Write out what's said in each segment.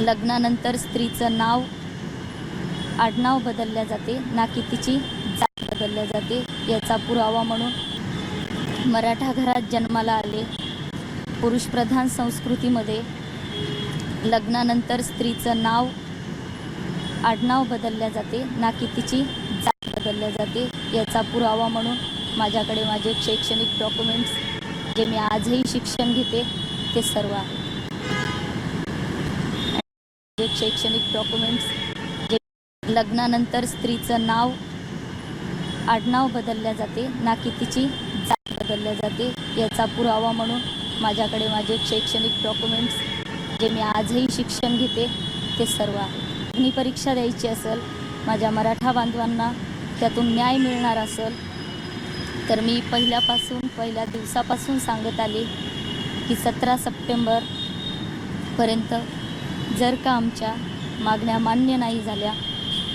लग्नानंतर स्त्रीचं नाव आडनाव बदलल्या जाते. ना की तिची जात बदलल्या जाते याचा पुरावा म्हणून मराठा घरात जन्माला आले. पुरुषप्रधान संस्कृतीमध्ये लग्नानंतर स्त्रीचं नाव आडनाव बदलल्या जाते. ना की तिची जात बदलल्या जाते याचा पुरावा म्हणून माझ्याकडे माझे शैक्षणिक डॉक्युमेंट्स जे मी आजही शिक्षण घेते ते सर्व आहे. शैक्षणिक डॉक्युमेंट्स जे लग्नानंतर स्त्रीचं नाव आडनाव बदलल्या जाते ना की तिची जात बदलल्या जाते याचा पुरावा म्हणून माझ्याकडे माझे शैक्षणिक डॉक्युमेंट्स जे मी आजही शिक्षण घेते ते सर्व आहे. अग्निपरीक्षा द्यायची असेल माझ्या मराठा बांधवांना त्यातून न्याय मिळणार असेल तर मी पहिल्यापासून पहिल्या दिवसापासून सांगत आले की सतरा सप्टेंबरपर्यंत जर का आमच्या मागण्या मान्य नाही झाल्या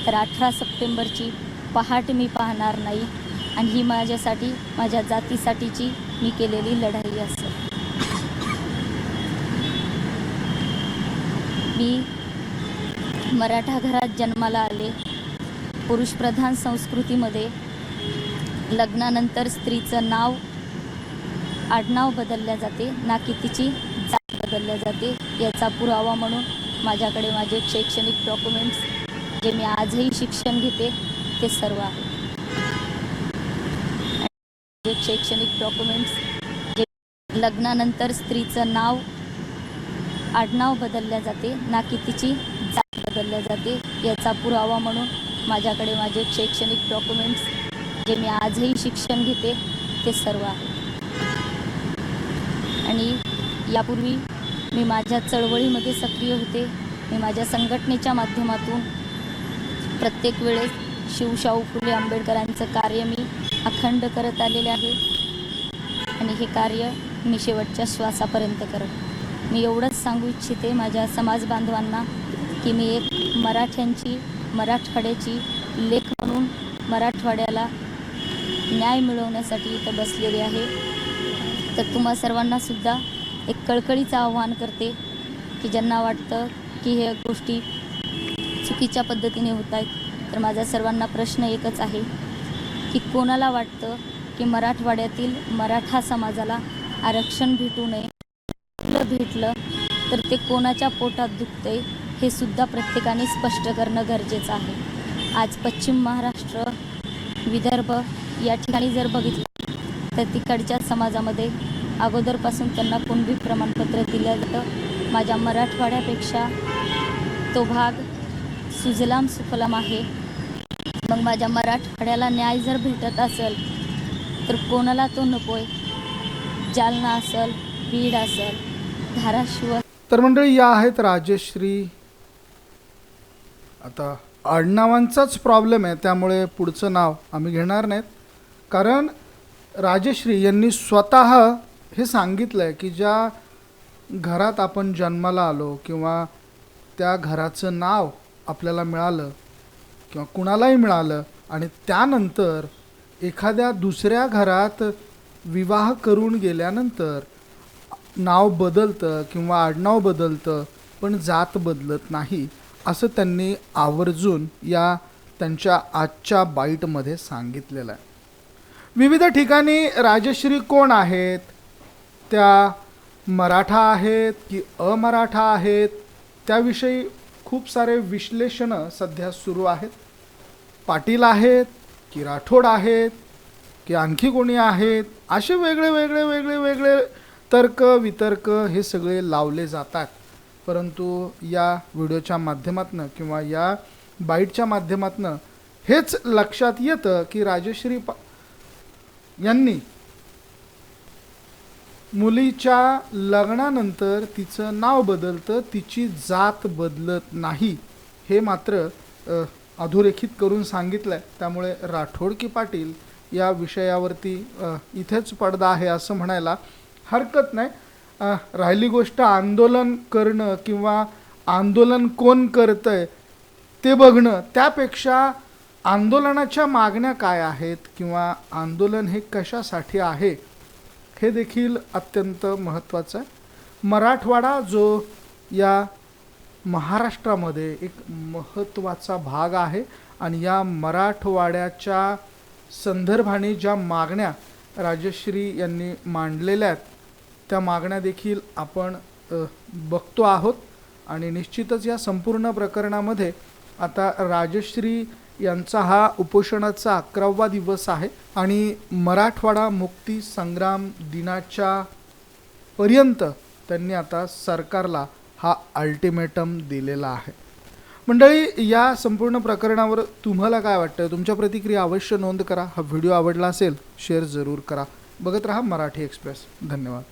तर अठरा सप्टेंबरची पहाट मी पाहणार नाही आणि ही माझ्यासाठी माझ्या जातीसाठीची मी केलेली लढाई असेल. मी मराठा घरात जन्माला आले. पुरुषप्रधान संस्कृतीमध्ये लग्नानंतर स्त्रीचं नाव आडनाव बदलल्या जाते ना की तिची जात बदलल्या जाते याचा पुरावा म्हणून माझ्याकडे माझे शैक्षणिक डॉक्युमेंट्स जे मी आजही शिक्षण घेते ते सर्व आहे. माझे शैक्षणिक डॉक्युमेंट्स जे लग्नानंतर स्त्रीचं नाव आडनाव बदलल्या जाते ना की तिची जात बदलल्या जाते याचा पुरावा म्हणून माझ्याकडे माझे शैक्षणिक डॉक्युमेंट्स जे मी आजही शिक्षण घेते ते सर्व आहे. आणि यापूर्वी मी माझ्या चळवळीमध्ये सक्रिय होते. मी माझ्या संघटनेच्या माध्यमातून प्रत्येक वेळेस शिवशाहू फुले आंबेडकरांचं कार्य मी अखंड करत आलेले आहे. आणि हे कार्य मी शेवटच्या श्वासापर्यंत करत. मी एवढंच सांगू इच्छिते माझ्या समाज बांधवांना की मी एक मराठ्यांची मराठवाड्याची लेख म्हणून मराठवाड्याला न्याय मिळवण्यासाठी इथं बसलेली आहे. तर तुम्हा सर्वांना सुद्धा एक कळकळीचं आव्हान करते की ज्यांना वाटतं की हे गोष्टी चुकीच्या पद्धतीने होत आहेत तर माझा सर्वांना प्रश्न एकच आहे की कोणाला वाटतं की मराठवाड्यातील मराठा समाजाला आरक्षण भेटू नये? भेटलं तर ते कोणाच्या पोटात दुखते हे सुद्धा प्रत्येकाने स्पष्ट करणं गरजेचं आहे. आज पश्चिम महाराष्ट्र विदर्भ या ठिकाणी जर बघितलं तर तिकडच्या समाजामध्ये अगोदरपासून त्यांना कुणबी प्रमाणपत्र दिलं जातं. माझ्या मराठवाड्यापेक्षा तो भाग सुजलाम सुफलाम आहे. मग माझ्या मराठवाड्याला न्याय जर भेटत असेल तर कोणाला तो नको आहे जालना असेल बीड असेल धाराशिव तर मंडळी या आहेत राजश्री. आता आडनावांचाच प्रॉब्लेम आहे त्यामुळे पुढचं नाव आम्ही घेणार नाहीत. कारण राजश्री यांनी स्वतः हे सांगितलं आहे की ज्या घरात आपण जन्माला आलो किंवा त्या घराचं नाव आपल्याला मिळालं किंवा कुणालाही मिळालं आणि त्यानंतर एखाद्या दुसऱ्या घरात विवाह करून गेल्यानंतर नाव बदलतं किंवा आडनाव बदलतं पण जात बदलत नाही असं त्यांनी आवर्जून या त्यांच्या आजच्या बाईटमध्ये सांगितलेलं आहे. विविध ठिकाणी राजश्री कोण आहेत? त्या मराठा आहेत की अमराठा आहेत त्याविषयी खूप सारे विश्लेषणं सध्या सुरू आहेत. पाटील आहेत की राठोड आहेत की आणखी कोणी आहेत असे वेगळे वेगळे वेगळे वेगळे तर्क वितर्क हे सगळे लावले जातात. परंतु या व्हिडिओच्या माध्यमातून किंवा या बाईटच्या माध्यमातून हेच लक्षात येतं की राजश्री पा यांनी मुलीच्या लग्नानंतर तिचं नाव बदलतं तिची जात बदलत नाही. हे मात्र अधोरेखित करून सांगितलं आहे त्यामुळे राठोड की पाटील या विषयावरती इथेच पडदा आहे असं म्हणायला हरकत नाही. राहिली गोष्ट आंदोलन करणं किंवा आंदोलन कोण करतंय ते बघणं त्यापेक्षा आंदोलनाच्या मागण्या काय आहेत किंवा आंदोलन हे कशासाठी आहे हे देखील अत्यंत महत्त्वाचं आहे. मराठवाडा जो या महाराष्ट्रामध्ये एक महत्त्वाचा भाग आहे आणि या मराठवाड्याच्या संदर्भाने ज्या मागण्या राजश्री यांनी मांडलेल्या आहेत त्या मागण्या देखील आपण बघतो आहोत. आणि निश्चितच या संपूर्ण प्रकरणामध्ये आता राजश्री यांचा हा उपोषणाचा अकरावा दिवस आहे आणि मराठवाडा मुक्ती संग्राम दिनाच्या पर्यंत त्यांनी आता सरकारला हा अल्टिमेटम दिलेला आहे. मंडळी या संपूर्ण प्रकरणावर तुम्हाला काय वाटतं? तुमच्या प्रतिक्रिया अवश्य नोंद करा. हा व्हिडिओ आवडला असेल शेअर जरूर करा. बघत राहा मराठी एक्सप्रेस. धन्यवाद.